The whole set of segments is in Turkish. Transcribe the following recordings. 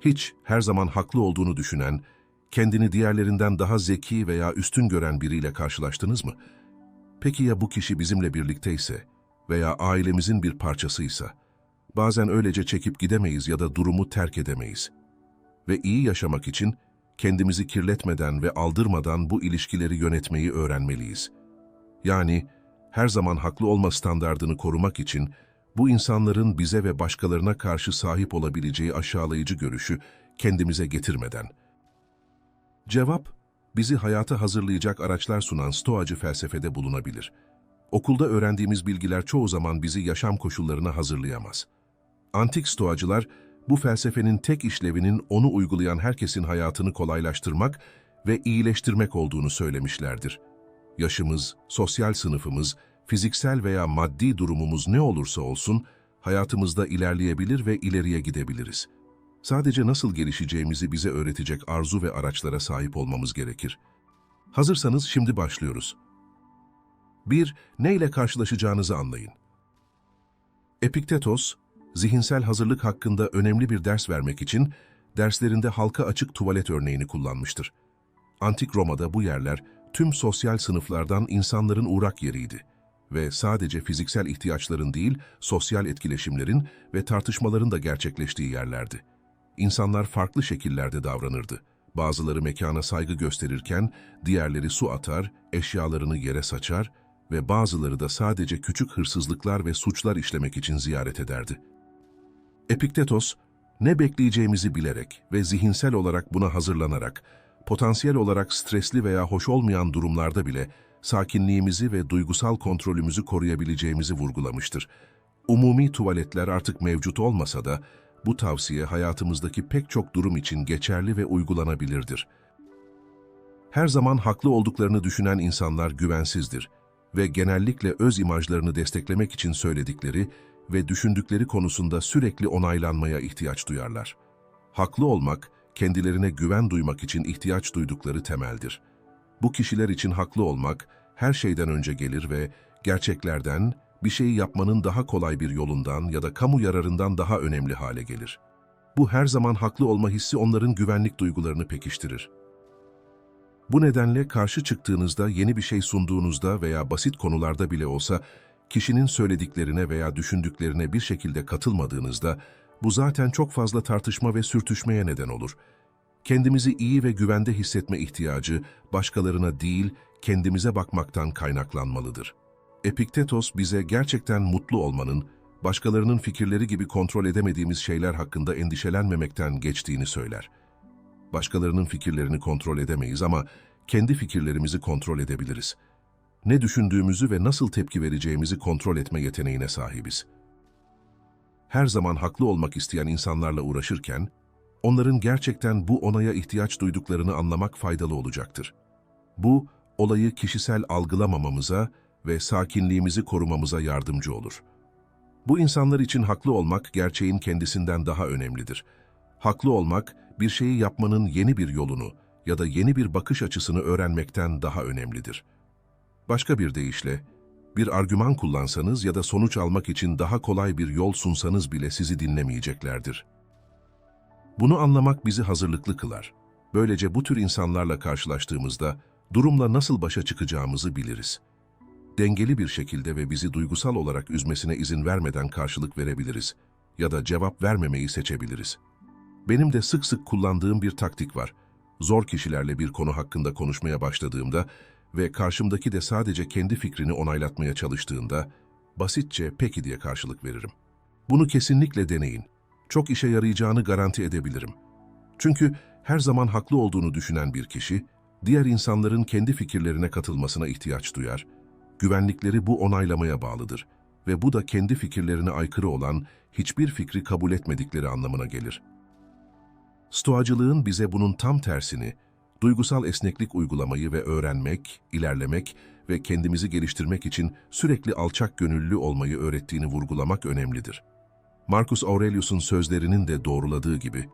Hiç her zaman haklı olduğunu düşünen, kendini diğerlerinden daha zeki veya üstün gören biriyle karşılaştınız mı? Peki ya bu kişi bizimle birlikteyse veya ailemizin bir parçasıysa? Bazen öylece çekip gidemeyiz ya da durumu terk edemeyiz. Ve iyi yaşamak için kendimizi kirletmeden ve aldırmadan bu ilişkileri yönetmeyi öğrenmeliyiz. Yani her zaman haklı olma standardını korumak için bu insanların bize ve başkalarına karşı sahip olabileceği aşağılayıcı görüşü kendimize getirmeden. Cevap, bizi hayata hazırlayacak araçlar sunan stoacı felsefede bulunabilir. Okulda öğrendiğimiz bilgiler çoğu zaman bizi yaşam koşullarına hazırlayamaz. Antik stoacılar, bu felsefenin tek işlevinin onu uygulayan herkesin hayatını kolaylaştırmak ve iyileştirmek olduğunu söylemişlerdir. Yaşımız, sosyal sınıfımız, fiziksel veya maddi durumumuz ne olursa olsun, hayatımızda ilerleyebilir ve ileriye gidebiliriz. Sadece nasıl gelişeceğimizi bize öğretecek arzu ve araçlara sahip olmamız gerekir. Hazırsanız şimdi başlıyoruz. 1. Neyle karşılaşacağınızı anlayın. Epiktetos, zihinsel hazırlık hakkında önemli bir ders vermek için derslerinde halka açık tuvalet örneğini kullanmıştır. Antik Roma'da bu yerler tüm sosyal sınıflardan insanların uğrak yeriydi ve sadece fiziksel ihtiyaçların değil, sosyal etkileşimlerin ve tartışmaların da gerçekleştiği yerlerdi. İnsanlar farklı şekillerde davranırdı. Bazıları mekana saygı gösterirken, diğerleri su atar, eşyalarını yere saçar ve bazıları da sadece küçük hırsızlıklar ve suçlar işlemek için ziyaret ederdi. Epiktetos, ne bekleyeceğimizi bilerek ve zihinsel olarak buna hazırlanarak, potansiyel olarak stresli veya hoş olmayan durumlarda bile sakinliğimizi ve duygusal kontrolümüzü koruyabileceğimizi vurgulamıştır. Umumi tuvaletler artık mevcut olmasa da, bu tavsiye hayatımızdaki pek çok durum için geçerli ve uygulanabilirdir. Her zaman haklı olduklarını düşünen insanlar güvensizdir ve genellikle öz imajlarını desteklemek için söyledikleri ve düşündükleri konusunda sürekli onaylanmaya ihtiyaç duyarlar. Haklı olmak, kendilerine güven duymak için ihtiyaç duydukları temeldir. Bu kişiler için haklı olmak her şeyden önce gelir ve gerçeklerden, bir şeyi yapmanın daha kolay bir yolundan ya da kamu yararından daha önemli hale gelir. Bu her zaman haklı olma hissi onların güvenlik duygularını pekiştirir. Bu nedenle karşı çıktığınızda, yeni bir şey sunduğunuzda veya basit konularda bile olsa kişinin söylediklerine veya düşündüklerine bir şekilde katılmadığınızda bu zaten çok fazla tartışma ve sürtüşmeye neden olur. Kendimizi iyi ve güvende hissetme ihtiyacı başkalarına değil, kendimize bakmaktan kaynaklanmalıdır. Epiktetos bize gerçekten mutlu olmanın, başkalarının fikirleri gibi kontrol edemediğimiz şeyler hakkında endişelenmemekten geçtiğini söyler. Başkalarının fikirlerini kontrol edemeyiz ama kendi fikirlerimizi kontrol edebiliriz. Ne düşündüğümüzü ve nasıl tepki vereceğimizi kontrol etme yeteneğine sahibiz. Her zaman haklı olmak isteyen insanlarla uğraşırken, onların gerçekten bu onaya ihtiyaç duyduklarını anlamak faydalı olacaktır. Bu, olayı kişisel algılamamamıza ve sakinliğimizi korumamıza yardımcı olur. Bu insanlar için haklı olmak gerçeğin kendisinden daha önemlidir. Haklı olmak, bir şeyi yapmanın yeni bir yolunu ya da yeni bir bakış açısını öğrenmekten daha önemlidir. Başka bir deyişle, bir argüman kullansanız ya da sonuç almak için daha kolay bir yol sunsanız bile sizi dinlemeyeceklerdir. Bunu anlamak bizi hazırlıklı kılar. Böylece bu tür insanlarla karşılaştığımızda durumla nasıl başa çıkacağımızı biliriz. Dengeli bir şekilde ve bizi duygusal olarak üzmesine izin vermeden karşılık verebiliriz ya da cevap vermemeyi seçebiliriz. Benim de sık sık kullandığım bir taktik var. Zor kişilerle bir konu hakkında konuşmaya başladığımda ve karşımdaki de sadece kendi fikrini onaylatmaya çalıştığında basitçe peki diye karşılık veririm. Bunu kesinlikle deneyin. Çok işe yarayacağını garanti edebilirim. Çünkü her zaman haklı olduğunu düşünen bir kişi, diğer insanların kendi fikirlerine katılmasına ihtiyaç duyar. Güvenlikleri bu onaylamaya bağlıdır ve bu da kendi fikirlerine aykırı olan hiçbir fikri kabul etmedikleri anlamına gelir. Stoacılığın bize bunun tam tersini, duygusal esneklik uygulamayı ve öğrenmek, ilerlemek ve kendimizi geliştirmek için sürekli alçak gönüllü olmayı öğrettiğini vurgulamak önemlidir. Marcus Aurelius'un sözlerinin de doğruladığı gibi,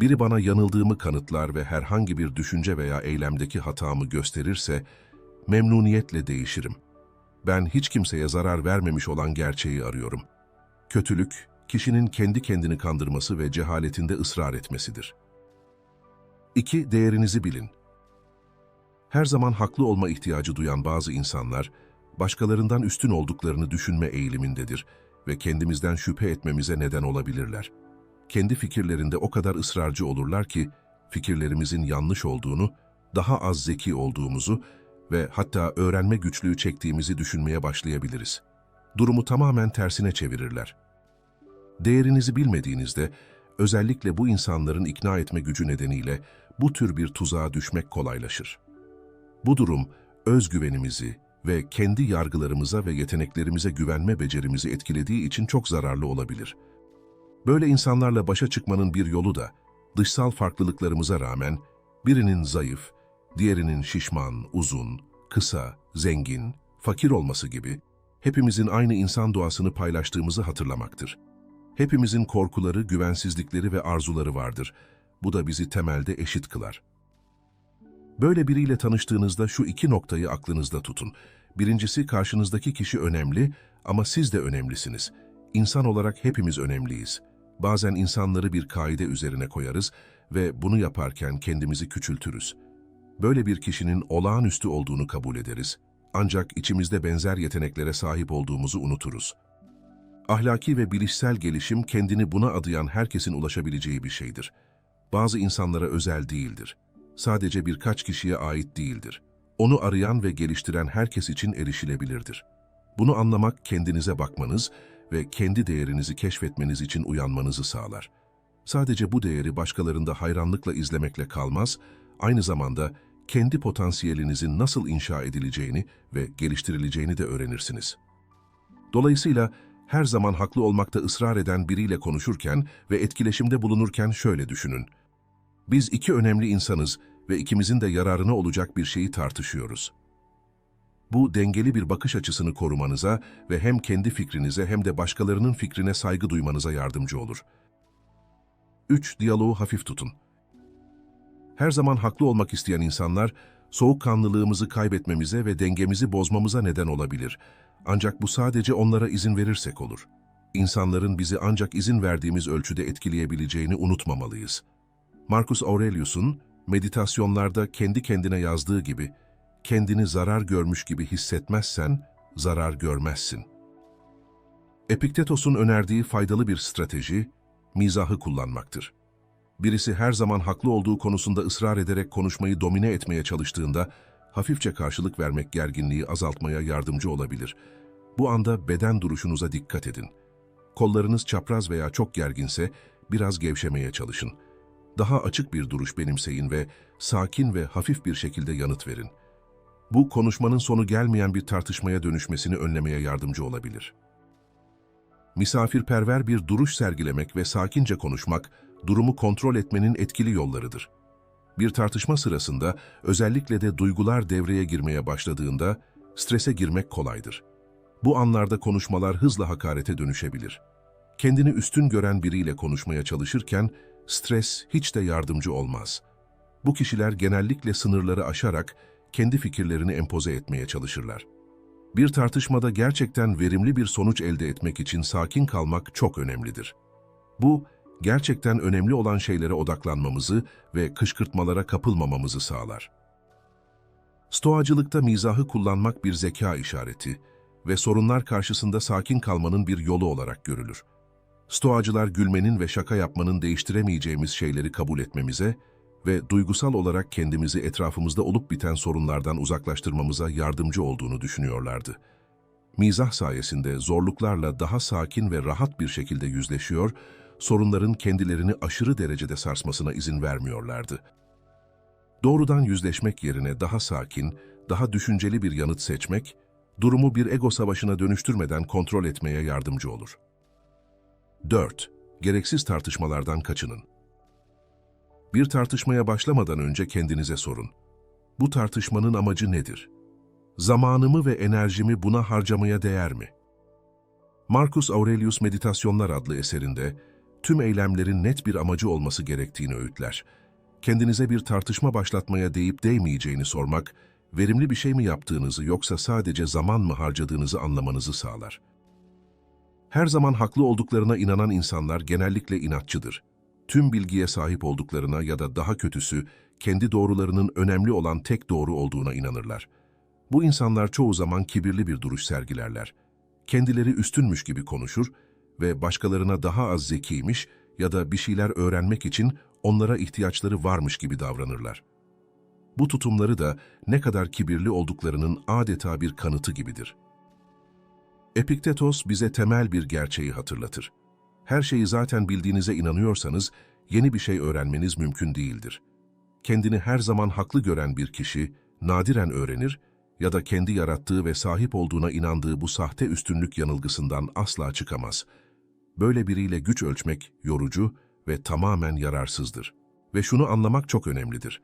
biri bana yanıldığımı kanıtlar ve herhangi bir düşünce veya eylemdeki hatamı gösterirse, memnuniyetle değişirim. Ben hiç kimseye zarar vermemiş olan gerçeği arıyorum. Kötülük, kişinin kendi kendini kandırması ve cehaletinde ısrar etmesidir. 2. Değerinizi bilin. Her zaman haklı olma ihtiyacı duyan bazı insanlar, başkalarından üstün olduklarını düşünme eğilimindedir ve kendimizden şüphe etmemize neden olabilirler. Kendi fikirlerinde o kadar ısrarcı olurlar ki, fikirlerimizin yanlış olduğunu, daha az zeki olduğumuzu ve hatta öğrenme güçlüğü çektiğimizi düşünmeye başlayabiliriz. Durumu tamamen tersine çevirirler. Değerinizi bilmediğinizde, özellikle bu insanların ikna etme gücü nedeniyle bu tür bir tuzağa düşmek kolaylaşır. Bu durum, özgüvenimizi ve kendi yargılarımıza ve yeteneklerimize güvenme becerimizi etkilediği için çok zararlı olabilir. Böyle insanlarla başa çıkmanın bir yolu da, dışsal farklılıklarımıza rağmen, birinin zayıf, diğerinin şişman, uzun, kısa, zengin, fakir olması gibi, hepimizin aynı insan doğasını paylaştığımızı hatırlamaktır. Hepimizin korkuları, güvensizlikleri ve arzuları vardır. Bu da bizi temelde eşit kılar. Böyle biriyle tanıştığınızda şu iki noktayı aklınızda tutun. Birincisi karşınızdaki kişi önemli ama siz de önemlisiniz. İnsan olarak hepimiz önemliyiz. Bazen insanları bir kaide üzerine koyarız ve bunu yaparken kendimizi küçültürüz. Böyle bir kişinin olağanüstü olduğunu kabul ederiz. Ancak içimizde benzer yeteneklere sahip olduğumuzu unuturuz. Ahlaki ve bilişsel gelişim kendini buna adayan herkesin ulaşabileceği bir şeydir. Bazı insanlara özel değildir. Sadece birkaç kişiye ait değildir. Onu arayan ve geliştiren herkes için erişilebilirdir. Bunu anlamak kendinize bakmanız ve kendi değerinizi keşfetmeniz için uyanmanızı sağlar. Sadece bu değeri başkalarında hayranlıkla izlemekle kalmaz, aynı zamanda kendi potansiyelinizin nasıl inşa edileceğini ve geliştirileceğini de öğrenirsiniz. Dolayısıyla her zaman haklı olmakta ısrar eden biriyle konuşurken ve etkileşimde bulunurken şöyle düşünün. Biz iki önemli insanız ve ikimizin de yararına olacak bir şeyi tartışıyoruz. Bu dengeli bir bakış açısını korumanıza ve hem kendi fikrinize hem de başkalarının fikrine saygı duymanıza yardımcı olur. 3. Diyaloğu hafif tutun. Her zaman haklı olmak isteyen insanlar, soğukkanlılığımızı kaybetmemize ve dengemizi bozmamıza neden olabilir. Ancak bu sadece onlara izin verirsek olur. İnsanların bizi ancak izin verdiğimiz ölçüde etkileyebileceğini unutmamalıyız. Marcus Aurelius'un meditasyonlarda kendi kendine yazdığı gibi, kendini zarar görmüş gibi hissetmezsen zarar görmezsin. Epiktetos'un önerdiği faydalı bir strateji, mizahı kullanmaktır. Birisi her zaman haklı olduğu konusunda ısrar ederek konuşmayı domine etmeye çalıştığında, hafifçe karşılık vermek gerginliği azaltmaya yardımcı olabilir. Bu anda beden duruşunuza dikkat edin. Kollarınız çapraz veya çok gerginse biraz gevşemeye çalışın. Daha açık bir duruş benimseyin ve sakin ve hafif bir şekilde yanıt verin. Bu konuşmanın sonu gelmeyen bir tartışmaya dönüşmesini önlemeye yardımcı olabilir. Misafirperver bir duruş sergilemek ve sakince konuşmak, durumu kontrol etmenin etkili yollarıdır. Bir tartışma sırasında, özellikle de duygular devreye girmeye başladığında, strese girmek kolaydır. Bu anlarda konuşmalar hızla hakarete dönüşebilir. Kendini üstün gören biriyle konuşmaya çalışırken, stres hiç de yardımcı olmaz. Bu kişiler genellikle sınırları aşarak, kendi fikirlerini empoze etmeye çalışırlar. Bir tartışmada gerçekten verimli bir sonuç elde etmek için sakin kalmak çok önemlidir. Bu, gerçekten önemli olan şeylere odaklanmamızı ve kışkırtmalara kapılmamamızı sağlar. Stoacılıkta mizahı kullanmak bir zeka işareti ve sorunlar karşısında sakin kalmanın bir yolu olarak görülür. Stoacılar gülmenin ve şaka yapmanın değiştiremeyeceğimiz şeyleri kabul etmemize ve duygusal olarak kendimizi etrafımızda olup biten sorunlardan uzaklaştırmamıza yardımcı olduğunu düşünüyorlardı. Mizah sayesinde zorluklarla daha sakin ve rahat bir şekilde yüzleşiyor, sorunların kendilerini aşırı derecede sarsmasına izin vermiyorlardı. Doğrudan yüzleşmek yerine daha sakin, daha düşünceli bir yanıt seçmek, durumu bir ego savaşına dönüştürmeden kontrol etmeye yardımcı olur. 4. Gereksiz tartışmalardan kaçının. Bir tartışmaya başlamadan önce kendinize sorun. Bu tartışmanın amacı nedir? Zamanımı ve enerjimi buna harcamaya değer mi? Marcus Aurelius Meditasyonlar adlı eserinde tüm eylemlerin net bir amacı olması gerektiğini öğütler. Kendinize bir tartışma başlatmaya değip değmeyeceğini sormak, verimli bir şey mi yaptığınızı yoksa sadece zaman mı harcadığınızı anlamanızı sağlar. Her zaman haklı olduklarına inanan insanlar genellikle inatçıdır. Tüm bilgiye sahip olduklarına ya da daha kötüsü, kendi doğrularının önemli olan tek doğru olduğuna inanırlar. Bu insanlar çoğu zaman kibirli bir duruş sergilerler. Kendileri üstünmüş gibi konuşur ve başkalarına daha az zekiymiş ya da bir şeyler öğrenmek için onlara ihtiyaçları varmış gibi davranırlar. Bu tutumları da ne kadar kibirli olduklarının adeta bir kanıtı gibidir. Epiktetos bize temel bir gerçeği hatırlatır. Her şeyi zaten bildiğinize inanıyorsanız yeni bir şey öğrenmeniz mümkün değildir. Kendini her zaman haklı gören bir kişi nadiren öğrenir ya da kendi yarattığı ve sahip olduğuna inandığı bu sahte üstünlük yanılgısından asla çıkamaz. Böyle biriyle güç ölçmek yorucu ve tamamen yararsızdır. Ve şunu anlamak çok önemlidir.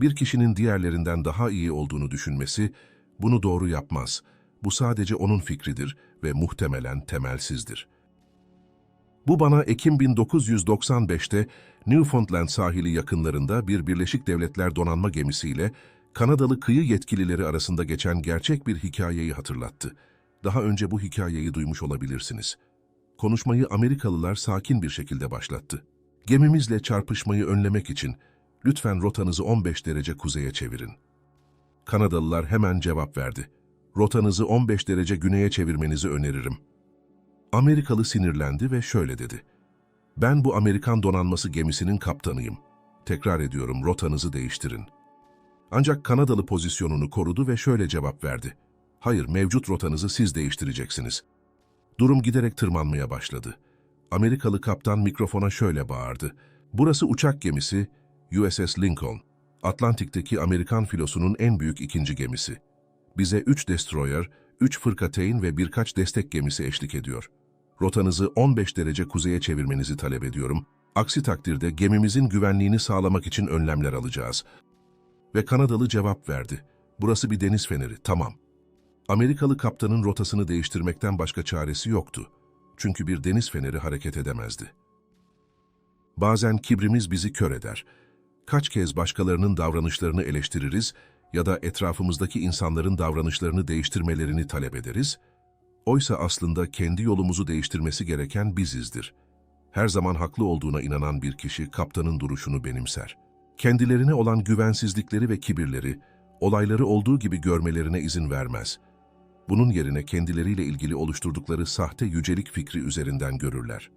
Bir kişinin diğerlerinden daha iyi olduğunu düşünmesi bunu doğru yapmaz. Bu sadece onun fikridir ve muhtemelen temelsizdir. Bu bana Ekim 1995'te Newfoundland sahili yakınlarında bir Birleşik Devletler donanma gemisiyle Kanadalı kıyı yetkilileri arasında geçen gerçek bir hikayeyi hatırlattı. Daha önce bu hikayeyi duymuş olabilirsiniz. Konuşmayı Amerikalılar sakin bir şekilde başlattı. Gemimizle çarpışmayı önlemek için lütfen rotanızı 15 derece kuzeye çevirin. Kanadalılar hemen cevap verdi. Rotanızı 15 derece güneye çevirmenizi öneririm. Amerikalı sinirlendi ve şöyle dedi. Ben bu Amerikan donanması gemisinin kaptanıyım. Tekrar ediyorum, rotanızı değiştirin. Ancak Kanadalı pozisyonunu korudu ve şöyle cevap verdi. Hayır, mevcut rotanızı siz değiştireceksiniz. Durum giderek tırmanmaya başladı. Amerikalı kaptan mikrofona şöyle bağırdı. Burası uçak gemisi USS Lincoln. Atlantik'teki Amerikan filosunun en büyük ikinci gemisi. Bize 3 destroyer, 3 fırkateyn ve birkaç destek gemisi eşlik ediyor. Rotanızı 15 derece kuzeye çevirmenizi talep ediyorum. Aksi takdirde gemimizin güvenliğini sağlamak için önlemler alacağız. Ve Kanadalı cevap verdi. Burası bir deniz feneri, tamam. Amerikalı kaptanın rotasını değiştirmekten başka çaresi yoktu. Çünkü bir deniz feneri hareket edemezdi. Bazen kibrimiz bizi kör eder. Kaç kez başkalarının davranışlarını eleştiririz ya da etrafımızdaki insanların davranışlarını değiştirmelerini talep ederiz. Oysa aslında kendi yolumuzu değiştirmesi gereken bizizdir. Her zaman haklı olduğuna inanan bir kişi kaptanın duruşunu benimser. Kendilerine olan güvensizlikleri ve kibirleri, olayları olduğu gibi görmelerine izin vermez. Bunun yerine kendileriyle ilgili oluşturdukları sahte yücelik fikri üzerinden görürler.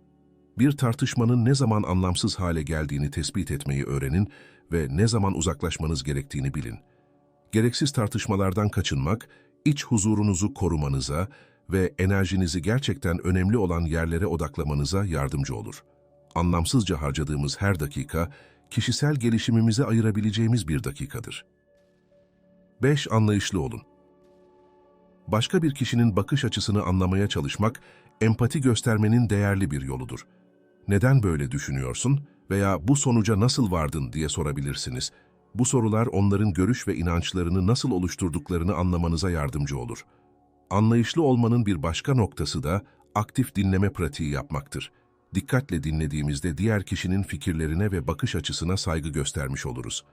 Bir tartışmanın ne zaman anlamsız hale geldiğini tespit etmeyi öğrenin ve ne zaman uzaklaşmanız gerektiğini bilin. Gereksiz tartışmalardan kaçınmak, iç huzurunuzu korumanıza ve enerjinizi gerçekten önemli olan yerlere odaklamanıza yardımcı olur. Anlamsızca harcadığımız her dakika, kişisel gelişimimize ayırabileceğimiz bir dakikadır. 5. Anlayışlı olun. Başka bir kişinin bakış açısını anlamaya çalışmak, empati göstermenin değerli bir yoludur. Neden böyle düşünüyorsun veya bu sonuca nasıl vardın diye sorabilirsiniz. Bu sorular onların görüş ve inançlarını nasıl oluşturduklarını anlamanıza yardımcı olur. Anlayışlı olmanın bir başka noktası da aktif dinleme pratiği yapmaktır. Dikkatle dinlediğimizde diğer kişinin fikirlerine ve bakış açısına saygı göstermiş oluruz.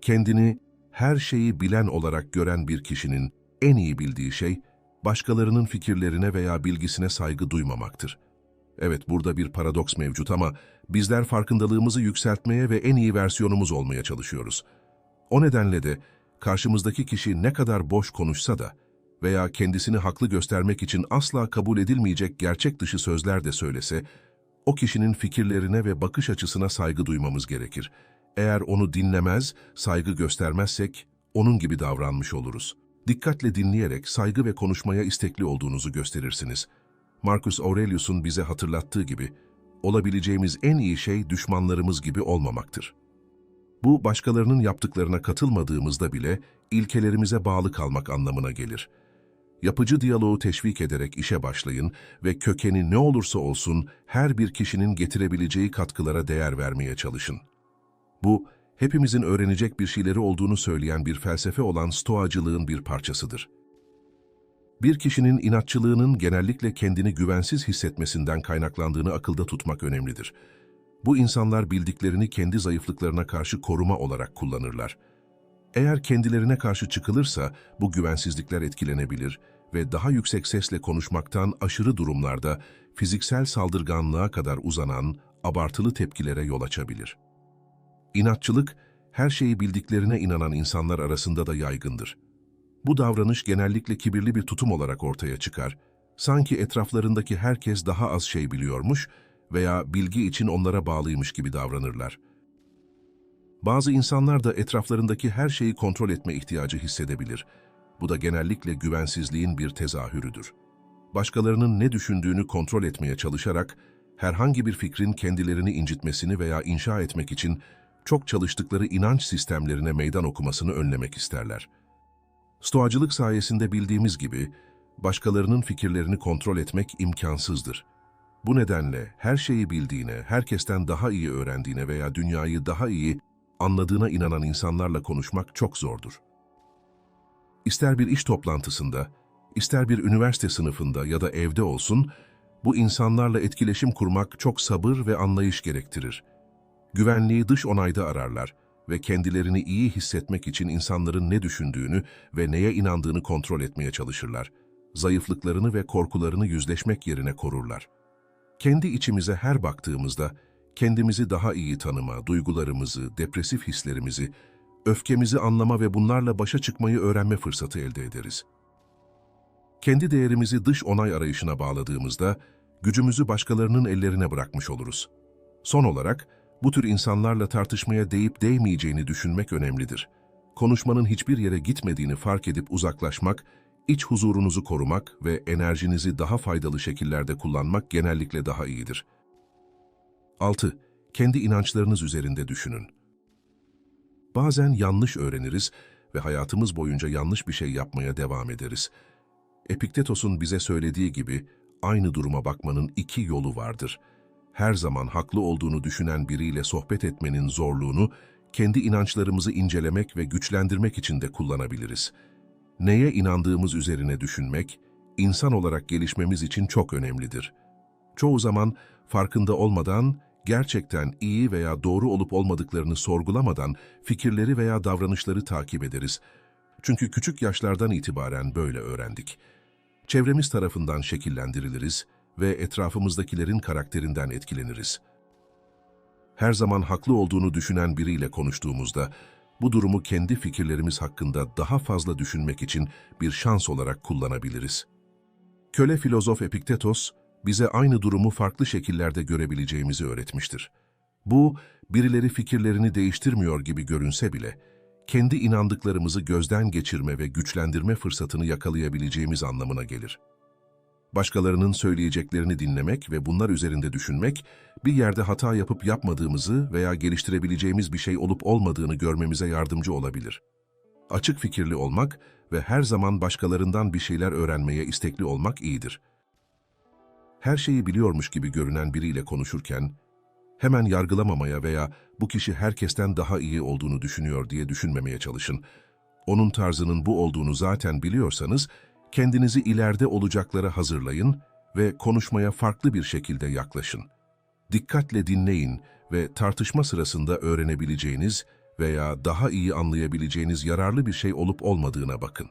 Kendini her şeyi bilen olarak gören bir kişinin en iyi bildiği şey, başkalarının fikirlerine veya bilgisine saygı duymamaktır. Evet, burada bir paradoks mevcut ama bizler farkındalığımızı yükseltmeye ve en iyi versiyonumuz olmaya çalışıyoruz. O nedenle de karşımızdaki kişi ne kadar boş konuşsa da veya kendisini haklı göstermek için asla kabul edilmeyecek gerçek dışı sözler de söylese, o kişinin fikirlerine ve bakış açısına saygı duymamız gerekir. Eğer onu dinlemez, saygı göstermezsek, onun gibi davranmış oluruz. Dikkatle dinleyerek saygı ve konuşmaya istekli olduğunuzu gösterirsiniz. Marcus Aurelius'un bize hatırlattığı gibi, olabileceğimiz en iyi şey düşmanlarımız gibi olmamaktır. Bu, başkalarının yaptıklarına katılmadığımızda bile ilkelerimize bağlı kalmak anlamına gelir. Yapıcı diyaloğu teşvik ederek işe başlayın ve kökeni ne olursa olsun her bir kişinin getirebileceği katkılara değer vermeye çalışın. Bu, hepimizin öğrenecek bir şeyleri olduğunu söyleyen bir felsefe olan stoacılığın bir parçasıdır. Bir kişinin inatçılığının genellikle kendini güvensiz hissetmesinden kaynaklandığını akılda tutmak önemlidir. Bu insanlar bildiklerini kendi zayıflıklarına karşı koruma olarak kullanırlar. Eğer kendilerine karşı çıkılırsa bu güvensizlikler etkilenebilir ve daha yüksek sesle konuşmaktan aşırı durumlarda fiziksel saldırganlığa kadar uzanan abartılı tepkilere yol açabilir. İnatçılık, her şeyi bildiklerine inanan insanlar arasında da yaygındır. Bu davranış genellikle kibirli bir tutum olarak ortaya çıkar. Sanki etraflarındaki herkes daha az şey biliyormuş veya bilgi için onlara bağlıymış gibi davranırlar. Bazı insanlar da etraflarındaki her şeyi kontrol etme ihtiyacı hissedebilir. Bu da genellikle güvensizliğin bir tezahürüdür. Başkalarının ne düşündüğünü kontrol etmeye çalışarak herhangi bir fikrin kendilerini incitmesini veya inşa etmek için çok çalıştıkları inanç sistemlerine meydan okumasını önlemek isterler. Stoacılık sayesinde bildiğimiz gibi başkalarının fikirlerini kontrol etmek imkansızdır. Bu nedenle her şeyi bildiğine, herkesten daha iyi öğrendiğine veya dünyayı daha iyi anladığına inanan insanlarla konuşmak çok zordur. İster bir iş toplantısında, ister bir üniversite sınıfında ya da evde olsun, bu insanlarla etkileşim kurmak çok sabır ve anlayış gerektirir. Güvenliği dış onayda ararlar ve kendilerini iyi hissetmek için insanların ne düşündüğünü ve neye inandığını kontrol etmeye çalışırlar. Zayıflıklarını ve korkularını yüzleşmek yerine korurlar. Kendi içimize her baktığımızda, kendimizi daha iyi tanıma, duygularımızı, depresif hislerimizi, öfkemizi anlama ve bunlarla başa çıkmayı öğrenme fırsatı elde ederiz. Kendi değerimizi dış onay arayışına bağladığımızda, gücümüzü başkalarının ellerine bırakmış oluruz. Son olarak, bu tür insanlarla tartışmaya değip değmeyeceğini düşünmek önemlidir. Konuşmanın hiçbir yere gitmediğini fark edip uzaklaşmak, iç huzurunuzu korumak ve enerjinizi daha faydalı şekillerde kullanmak genellikle daha iyidir. 6. Kendi inançlarınız üzerinde düşünün. Bazen yanlış öğreniriz ve hayatımız boyunca yanlış bir şey yapmaya devam ederiz. Epiktetos'un bize söylediği gibi aynı duruma bakmanın iki yolu vardır. Her zaman haklı olduğunu düşünen biriyle sohbet etmenin zorluğunu kendi inançlarımızı incelemek ve güçlendirmek için de kullanabiliriz. Neye inandığımız üzerine düşünmek, insan olarak gelişmemiz için çok önemlidir. Çoğu zaman farkında olmadan gerçekten iyi veya doğru olup olmadıklarını sorgulamadan fikirleri veya davranışları takip ederiz. Çünkü küçük yaşlardan itibaren böyle öğrendik. Çevremiz tarafından şekillendiriliriz ve etrafımızdakilerin karakterinden etkileniriz. Her zaman haklı olduğunu düşünen biriyle konuştuğumuzda, bu durumu kendi fikirlerimiz hakkında daha fazla düşünmek için bir şans olarak kullanabiliriz. Köle filozof Epiktetos, bize aynı durumu farklı şekillerde görebileceğimizi öğretmiştir. Bu, birileri fikirlerini değiştirmiyor gibi görünse bile, kendi inandıklarımızı gözden geçirme ve güçlendirme fırsatını yakalayabileceğimiz anlamına gelir. Başkalarının söyleyeceklerini dinlemek ve bunlar üzerinde düşünmek, bir yerde hata yapıp yapmadığımızı veya geliştirebileceğimiz bir şey olup olmadığını görmemize yardımcı olabilir. Açık fikirli olmak ve her zaman başkalarından bir şeyler öğrenmeye istekli olmak iyidir her şeyi biliyormuş gibi görünen biriyle konuşurken, hemen yargılamamaya veya bu kişi herkesten daha iyi olduğunu düşünüyor diye düşünmemeye çalışın. Onun tarzının bu olduğunu zaten biliyorsanız, kendinizi ileride olacaklara hazırlayın ve konuşmaya farklı bir şekilde yaklaşın. Dikkatle dinleyin ve tartışma sırasında öğrenebileceğiniz veya daha iyi anlayabileceğiniz yararlı bir şey olup olmadığına bakın.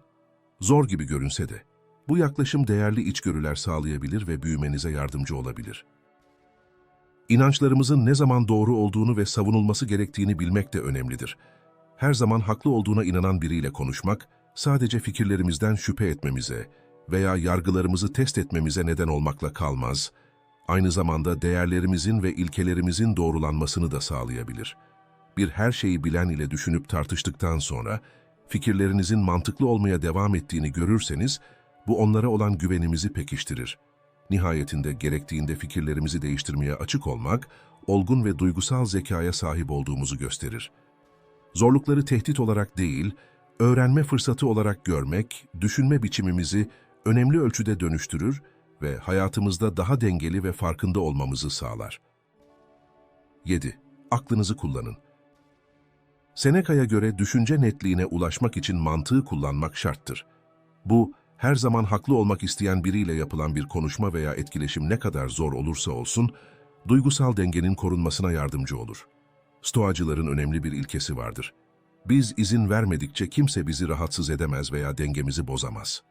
Zor gibi görünse de. Bu yaklaşım değerli içgörüler sağlayabilir ve büyümenize yardımcı olabilir. İnançlarımızın ne zaman doğru olduğunu ve savunulması gerektiğini bilmek de önemlidir. Her zaman haklı olduğuna inanan biriyle konuşmak, sadece fikirlerimizden şüphe etmemize veya yargılarımızı test etmemize neden olmakla kalmaz, aynı zamanda değerlerimizin ve ilkelerimizin doğrulanmasını da sağlayabilir. Bir her şeyi bilen ile düşünüp tartıştıktan sonra, fikirlerinizin mantıklı olmaya devam ettiğini görürseniz, bu onlara olan güvenimizi pekiştirir. Nihayetinde gerektiğinde fikirlerimizi değiştirmeye açık olmak, olgun ve duygusal zekaya sahip olduğumuzu gösterir. Zorlukları tehdit olarak değil, öğrenme fırsatı olarak görmek, düşünme biçimimizi önemli ölçüde dönüştürür ve hayatımızda daha dengeli ve farkında olmamızı sağlar. 7. Aklınızı kullanın. Seneca'ya göre düşünce netliğine ulaşmak için mantığı kullanmak şarttır. Bu, her zaman haklı olmak isteyen biriyle yapılan bir konuşma veya etkileşim ne kadar zor olursa olsun, duygusal dengenin korunmasına yardımcı olur. Stoacıların önemli bir ilkesi vardır. Biz izin vermedikçe kimse bizi rahatsız edemez veya dengemizi bozamaz.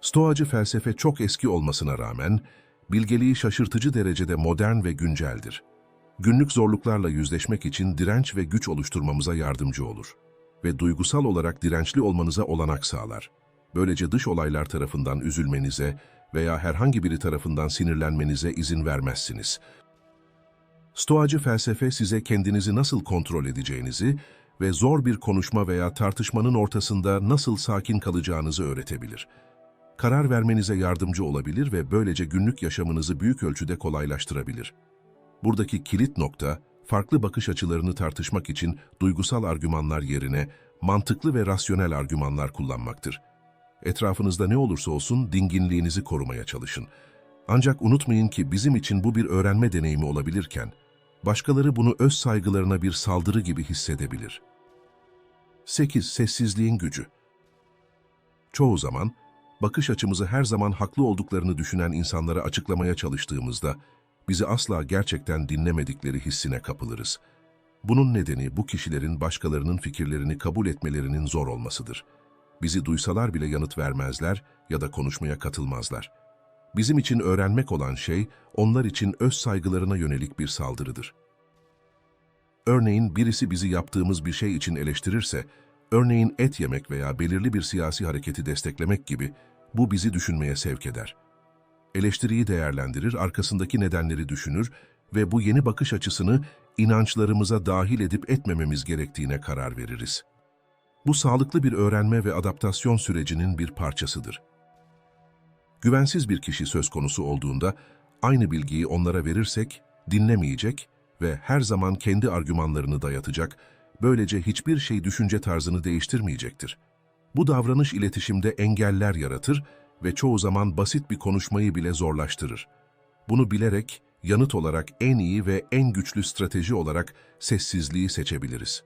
Stoacı felsefe çok eski olmasına rağmen, bilgeliği şaşırtıcı derecede modern ve günceldir. Günlük zorluklarla yüzleşmek için direnç ve güç oluşturmamıza yardımcı olur. Ve duygusal olarak dirençli olmanıza olanak sağlar. Böylece dış olaylar tarafından üzülmenize veya herhangi biri tarafından sinirlenmenize izin vermezsiniz. Stoacı felsefe size kendinizi nasıl kontrol edeceğinizi ve zor bir konuşma veya tartışmanın ortasında nasıl sakin kalacağınızı öğretebilir. Karar vermenize yardımcı olabilir ve böylece günlük yaşamınızı büyük ölçüde kolaylaştırabilir. Buradaki kilit nokta, farklı bakış açılarını tartışmak için duygusal argümanlar yerine mantıklı ve rasyonel argümanlar kullanmaktır. Etrafınızda ne olursa olsun dinginliğinizi korumaya çalışın. Ancak unutmayın ki bizim için bu bir öğrenme deneyimi olabilirken, başkaları bunu öz saygılarına bir saldırı gibi hissedebilir. 8. Sessizliğin gücü Çoğu zaman, bakış açımızı her zaman haklı olduklarını düşünen insanlara açıklamaya çalıştığımızda, bizi asla gerçekten dinlemedikleri hissine kapılırız. Bunun nedeni bu kişilerin başkalarının fikirlerini kabul etmelerinin zor olmasıdır. Bizi duysalar bile yanıt vermezler ya da konuşmaya katılmazlar. Bizim için öğrenmek olan şey, onlar için öz saygılarına yönelik bir saldırıdır. Örneğin birisi bizi yaptığımız bir şey için eleştirirse, örneğin et yemek veya belirli bir siyasi hareketi desteklemek gibi, bu bizi düşünmeye sevk eder. Eleştiriyi değerlendirir, arkasındaki nedenleri düşünür ve bu yeni bakış açısını inançlarımıza dahil edip etmememiz gerektiğine karar veririz. Bu sağlıklı bir öğrenme ve adaptasyon sürecinin bir parçasıdır. Güvensiz bir kişi söz konusu olduğunda aynı bilgiyi onlara verirsek dinlemeyecek ve her zaman kendi argümanlarını dayatacak, böylece hiçbir şey düşünce tarzını değiştirmeyecektir. Bu davranış iletişimde engeller yaratır ve çoğu zaman basit bir konuşmayı bile zorlaştırır. Bunu bilerek yanıt olarak en iyi ve en güçlü strateji olarak sessizliği seçebiliriz.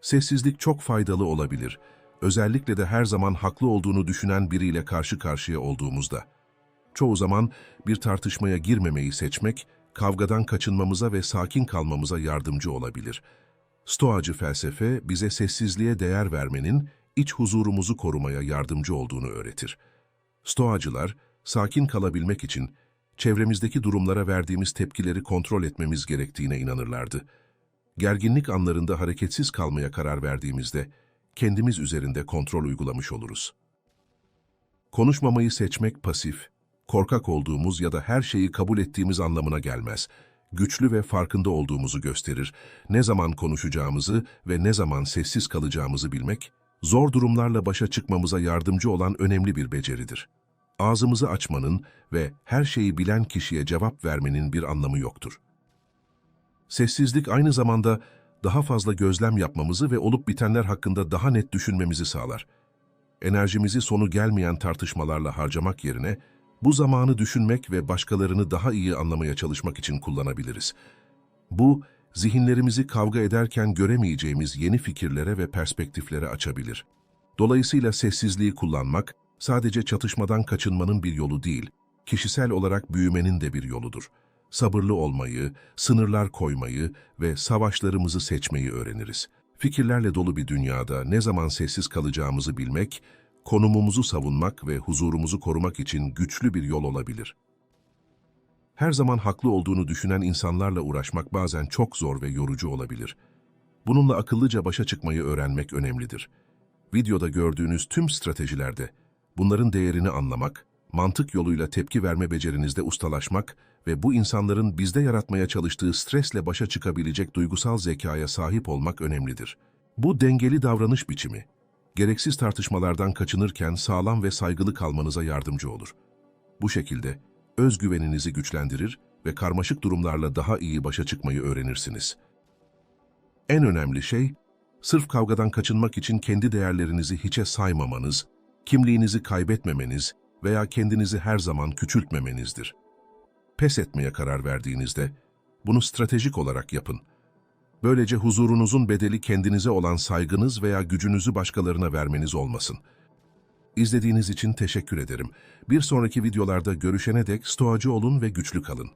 Sessizlik çok faydalı olabilir, özellikle de her zaman haklı olduğunu düşünen biriyle karşı karşıya olduğumuzda. Çoğu zaman bir tartışmaya girmemeyi seçmek, kavgadan kaçınmamıza ve sakin kalmamıza yardımcı olabilir. Stoacı felsefe bize sessizliğe değer vermenin iç huzurumuzu korumaya yardımcı olduğunu öğretir. Stoacılar, sakin kalabilmek için çevremizdeki durumlara verdiğimiz tepkileri kontrol etmemiz gerektiğine inanırlardı. Gerginlik anlarında hareketsiz kalmaya karar verdiğimizde kendimiz üzerinde kontrol uygulamış oluruz. Konuşmamayı seçmek pasif, korkak olduğumuz ya da her şeyi kabul ettiğimiz anlamına gelmez. Güçlü ve farkında olduğumuzu gösterir. Ne zaman konuşacağımızı ve ne zaman sessiz kalacağımızı bilmek, zor durumlarla başa çıkmamıza yardımcı olan önemli bir beceridir. Ağzımızı açmanın ve her şeyi bilen kişiye cevap vermenin bir anlamı yoktur. Sessizlik aynı zamanda daha fazla gözlem yapmamızı ve olup bitenler hakkında daha net düşünmemizi sağlar. Enerjimizi sonu gelmeyen tartışmalarla harcamak yerine, bu zamanı düşünmek ve başkalarını daha iyi anlamaya çalışmak için kullanabiliriz. Bu, zihinlerimizi kavga ederken göremeyeceğimiz yeni fikirlere ve perspektiflere açabilir. Dolayısıyla sessizliği kullanmak, sadece çatışmadan kaçınmanın bir yolu değil, kişisel olarak büyümenin de bir yoludur. Sabırlı olmayı, sınırlar koymayı ve savaşlarımızı seçmeyi öğreniriz. Fikirlerle dolu bir dünyada ne zaman sessiz kalacağımızı bilmek, konumumuzu savunmak ve huzurumuzu korumak için güçlü bir yol olabilir. Her zaman haklı olduğunu düşünen insanlarla uğraşmak bazen çok zor ve yorucu olabilir. Bununla akıllıca başa çıkmayı öğrenmek önemlidir. Videoda gördüğünüz tüm stratejilerde bunların değerini anlamak, mantık yoluyla tepki verme becerinizde ustalaşmak ve bu insanların bizde yaratmaya çalıştığı stresle başa çıkabilecek duygusal zekaya sahip olmak önemlidir. Bu dengeli davranış biçimi, gereksiz tartışmalardan kaçınırken sağlam ve saygılı kalmanıza yardımcı olur. Bu şekilde özgüveninizi güçlendirir ve karmaşık durumlarla daha iyi başa çıkmayı öğrenirsiniz. En önemli şey, sırf kavgadan kaçınmak için kendi değerlerinizi hiçe saymamanız, kimliğinizi kaybetmemeniz veya kendinizi her zaman küçültmemenizdir. Pes etmeye karar verdiğinizde, bunu stratejik olarak yapın. Böylece huzurunuzun bedeli kendinize olan saygınız veya gücünüzü başkalarına vermeniz olmasın. İzlediğiniz için teşekkür ederim. Bir sonraki videolarda görüşene dek stoacı olun ve güçlü kalın.